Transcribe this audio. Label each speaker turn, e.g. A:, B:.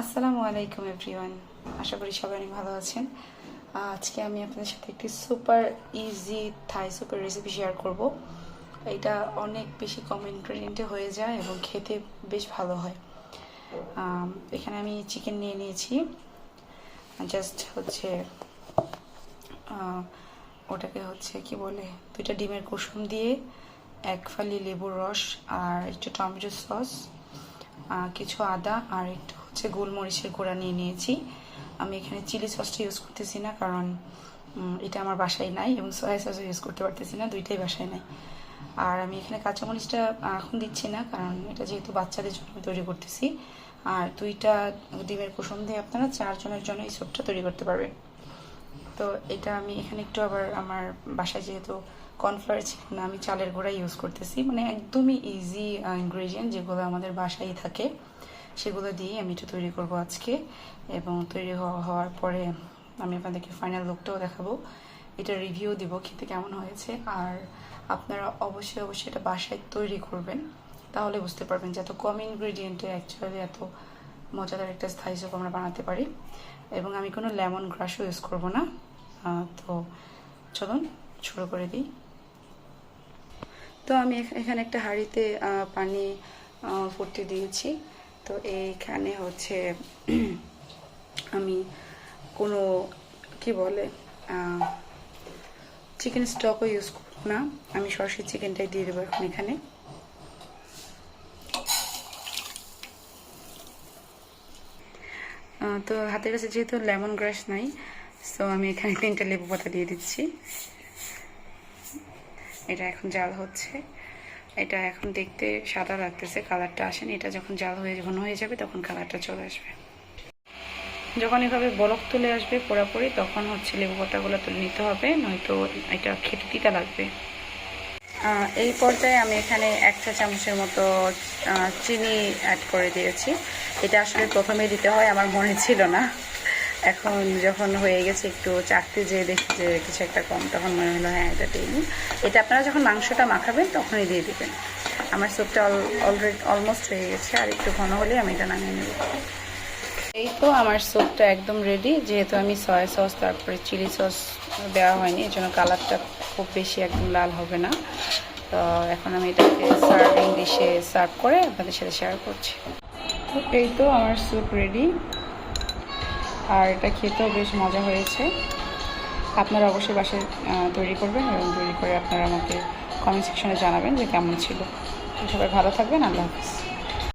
A: আসসালামু আলাইকুম, এভরিওয়ান। আশা করি সবাই অনেক ভালো আছেন। আজকে আমি আপনাদের সাথে একটি super easy Thai super recipe share করব। এটা অনেক বেশি কম ইনগ্রেডিয়েন্টে হয়ে যায় এবং খেতে বেশ ভালো হয়। এখানে আমি চিকেন নিয়ে নিয়েছি। জাস্ট হচ্ছে ওটাকে হচ্ছে কি বলে, দুইটা ডিমের কুসুম দিয়ে, এক ফালি লেবুর রস আর একটু টমেটো সস কিছু আদা আর একটু হচ্ছে গোলমরিচের গুঁড়া নিয়ে নিয়েছি। আমি এখানে চিলি সসটা ইউজ করতেছি না, কারণ এটা আমার বাসায় নাই এবং সয়া সসও ইউজ করতে পারতেছি না, দুইটাই বাসায় নাই। আর আমি এখানে কাঁচামরিচটা এখন দিচ্ছি না, কারণ এটা যেহেতু বাচ্চাদের জন্য তৈরি করতেছি। আর দুইটা ডিমের কুসুম দিয়ে আপনারা চারজনের জন্য এই স্যুপটা তৈরি করতে পারবেন। তো এটা আমি এখানে একটু আবার আমার বাসায় যেহেতু কর্নফ্লাওয়ার ছিল না আমি চালের গুঁড়া ইউজ করতেছি। মানে একদমই ইজি ইনগ্রেডিয়েন্ট যেগুলো আমাদের বাসায় থাকে। সেগুলো দিয়ে আমি এটা তৈরি করব আজকে। এবং তৈরি হওয়া- হওয়ার পরে আমি আপনাদেরকে ফাইনাল লুকটাও দেখাবো। এটা রিভিউ দিব খেতে কেমন হয়েছে। আর আপনারা অবশ্যই অবশ্যই এটা বাসায় তৈরি করবেন। তাহলে বুঝতে পারবেন যে এত কম ইনগ্রেডিয়েন্টে অ্যাকচুয়ালি এত মজাদার একটা স্থায়ী স্যুপ আমরা বানাতে পারি। এবং আমি কোনো লেমন গ্রাসও ইউজ করব না। তো চলুন, শুরু করে দিই। তো আমি এখ- এখানে একটা হাঁড়িতে পানি ফুটতে দিয়েছি। তো এইখানে হচ্ছে আমি কোনো, কি বলে চিকেন স্টকও ইউজ করব না। আমি সরাসরি চিকেনটাই দিয়ে দেবো এখন এখানে। তো হাতের কাছে যেহেতু লেমন গ্রাস নাই সো আমি এখানে তিনটা লেবু পাতা দিয়ে দিচ্ছি। এটা এখন জাল হচ্ছে। এটা এখন দেখতে সাদা লাগতেছে কালারটা আসেনি। এটা যখন জাল হয়ে, যখন হয়ে যাবে, তখন কালারটা চলে আসবে। যখন এভাবে বরফ তুলে আসবে পোড়াপুরি তখন হচ্ছে লেবু পাতাগুলো তুলে নিতে হবে, নয়তো এটা খেতে তিতা লাগবে। এই পর্যায়ে আমি এখানে এক চা চামচের মতো চিনি অ্যাড করে দিয়েছি। এটা আসলে প্রথমে দিতে হয়, আমার মনে ছিল না। এখন যখন হয়ে গেছে একটু চাকতে যেয়ে দেখি যে কিছু একটা কম, তখন মনে হলো হ্যাঁ এটা নিই। এটা আপনারা যখন মাংসটা মাখাবেন, তখনই দিয়ে দেবেন। আমার স্যুপটা অলরেডি অলমোস্ট হয়ে গেছে, আর একটু ঘন হলে আমি এটা নামিয়ে নেব। এই তো আমার স্যুপটা একদম রেডি যেহেতু আমি সয়া সস তারপরে চিলি সস দেওয়া হয়নি এই জন্য কালারটা খুব বেশি একদম লাল হবে না। তো এখন আমি এটাকে সার্ভিং ডিশে সার্ভ করে আপনাদের সাথে শেয়ার করছি। এই তো আমার স্যুপ রেডি আর এটা খেতেও বেশ মজা হয়েছে। আপনারা অবশ্যই বাসে তৈরি করবেন এবং তৈরি করে আপনারা আমাকে কমেন্ট সেকশনে জানাবেন যে কেমন ছিল। সবাই ভালো থাকবেন, আল্লাহ হাফিজ।